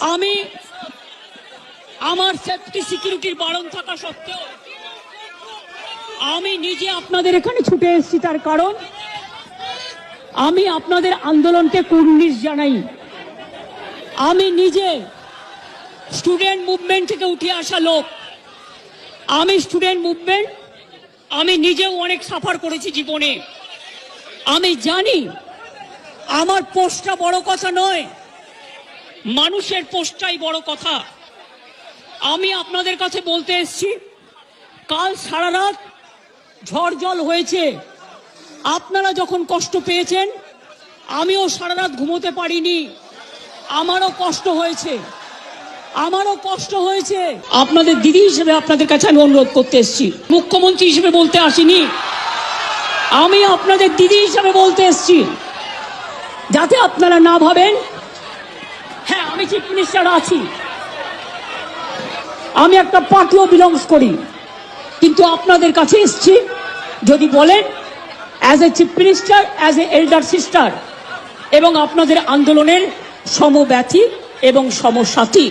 আমি আমার সেফটি সিকিউরিটির বারণ থাকা সত্ত্বেও আমি নিজে আপনাদের এখানে ছুটে এসেছি তার কারণ আমি আপনাদের আন্দোলনকে কুর্নিশ জানাই। আমি নিজে স্টুডেন্ট মুভমেন্ট থেকে উঠে আসা লোক। আমি স্টুডেন্ট মুভমেন্ট আমি নিজেও অনেক সাফার করেছি জীবনে। আমি জানি আমার পোস্টটা বড় কথা নয়। মানুষের পোস্টটাই বড় কথা। আমি আপনাদের কাছে বলতে এসেছি, কাল সারা রাত ঝড় জল হয়েছে। আপনারা যখন কষ্ট পেয়েছেন, আমিও সারা রাত ঘুমোতে পারিনি। আমারও কষ্ট হয়েছে। আমারও কষ্ট হয়েছে। আপনাদের দিদি হিসেবে আপনাদের কাছে আমি অনুরোধ করতে এসেছি। মুখ্যমন্ত্রী হিসেবে বলতে আসিনি। আমি আপনাদের দিদি হিসেবে বলতে এসেছি। যাতে আপনারা না ভাবেন আমি চিফ মিনিস্টার আছি। আমি একটা পার্টিও বিলংস করি। কিন্তু আপনাদের কাছে এসছি যদি বলেন as a chief minister as a elder sister এবং আপনাদের আন্দোলনের সমব্যাথী এবং সমসাথী।